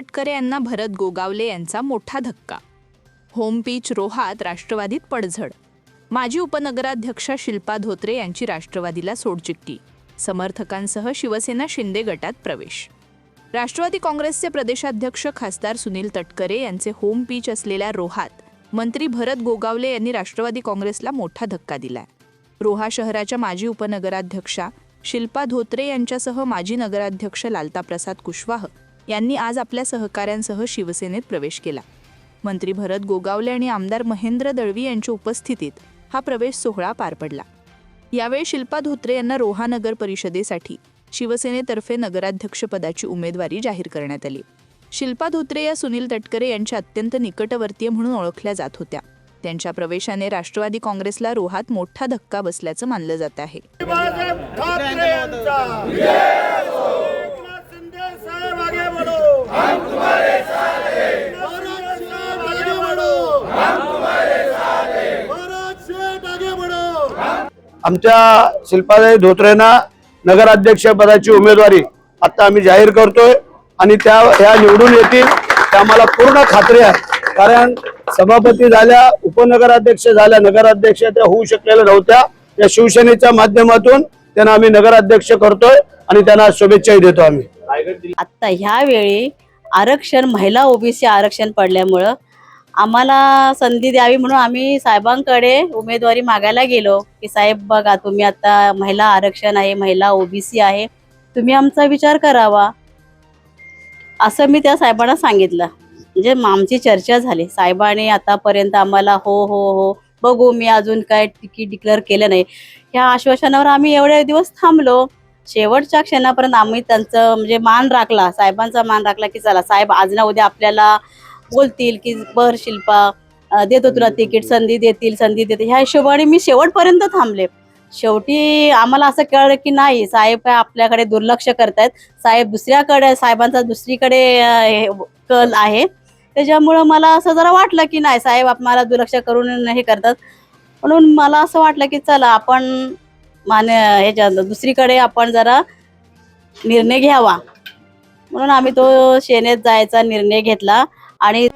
तटकरे यांना भरत गोगावले यांचा मोठा धक्का. होमपिच रोहात राष्ट्रवादीत पडझड. माजी उपनगराध्यक्षा शिल्पा धोत्रे यांची राष्ट्रवादीला सोडचिठ्ठी. समर्थकांसह शिवसेना शिंदे गटात प्रवेश. राष्ट्रवादी काँग्रेसचे प्रदेशाध्यक्ष खासदार सुनील तटकरे यांचे होम पीच असलेल्या रोहात मंत्री भरत गोगावले यांनी राष्ट्रवादी काँग्रेसला मोठा धक्का दिला रोहा शहराच्या माजी उपनगराध्यक्षा शिल्पा धोत्रे यांच्यासह माजी नगराध्यक्ष लालताप्रसाद कुशवाह यांनी आज आपल्या सहकाऱ्यांसह शिवसेनेत प्रवेश केला. मंत्री भरत गोगावले आणि आमदार महेंद्र दळवी यांच्या उपस्थितीत हा प्रवेश सोहळा पार पडला. यावेळी शिल्पा धोत्रे यांना रोहा नगर परिषदेसाठी शिवसेनेतर्फे नगराध्यक्षपदाची उमेदवारी जाहीर करण्यात आली. शिल्पा धोत्रे या सुनील तटकरे यांच्या अत्यंत निकटवर्तीय म्हणून ओळखल्या जात होत्या. त्यांच्या प्रवेशाने राष्ट्रवादी काँग्रेसला रोहात मोठा धक्का बसल्याचं मानलं जात आहे. आमच्या शिल्पाताई धोत्रेंना नगराध्यक्षपदाची उमेदवारी आता आम्ही जाहीर करतोय आणि त्या ह्या निवडून येतील त्या आम्हाला पूर्ण खात्री आहे. कारण सभापती झाल्या उपनगराध्यक्ष झाल्या नगराध्यक्ष त्या होऊ शकलेल्या नव्हत्या. या शिवसेनेच्या माध्यमातून त्यांना आम्ही नगराध्यक्ष करतोय आणि त्यांना शुभेच्छाही देतो आम्ही. आत्ता ह्यावेळी आरक्षण महिला ओबीसी आरक्षण पडल्यामुळं आम्हाला संधी द्यावी म्हणून आम्ही साहेबांकडे उमेदवारी मागायला गेलो की साहेब बघा तुम्ही आता महिला आरक्षण आहे महिला ओबीसी आहे तुम्ही आमचा विचार करावा. असं मी त्या साहेबांना सांगितलं. म्हणजे आमची चर्चा झाली. साहेबांनी आतापर्यंत आम्हाला हो हो हो बघू मी अजून काय तिकीट डिक्लेअर केलं नाही. ह्या आश्वासनावर आम्ही एवढे दिवस थांबलो. शेवटच्या क्षणापर्यंत आम्ही त्यांचं म्हणजे मान राखला. साहेबांचा मान राखला की चला साहेब आज ना उद्या आपल्याला बोलतील की बर शिल्पा देतो तुला तिकीट संधी देतील संधी देतील. ह्या हिशोबाने मी शेवटपर्यंत थांबले. शेवटी आम्हाला असं कळलं की नाही साहेब काय आपल्याकडे दुर्लक्ष करतायत. साहेब दुसऱ्याकडे साहेबांचा दुसरीकडे हे कल आहे. त्याच्यामुळं मला असं जरा वाटलं की नाही साहेब आम्हाला दुर्लक्ष करून हे करतात. म्हणून मला असं वाटलं की चला आपण मान ह्याच्या दुसरीकडे आपण जरा निर्णय घ्यावा. म्हणून आम्ही तो सेनेत जायचा निर्णय घेतला. आणि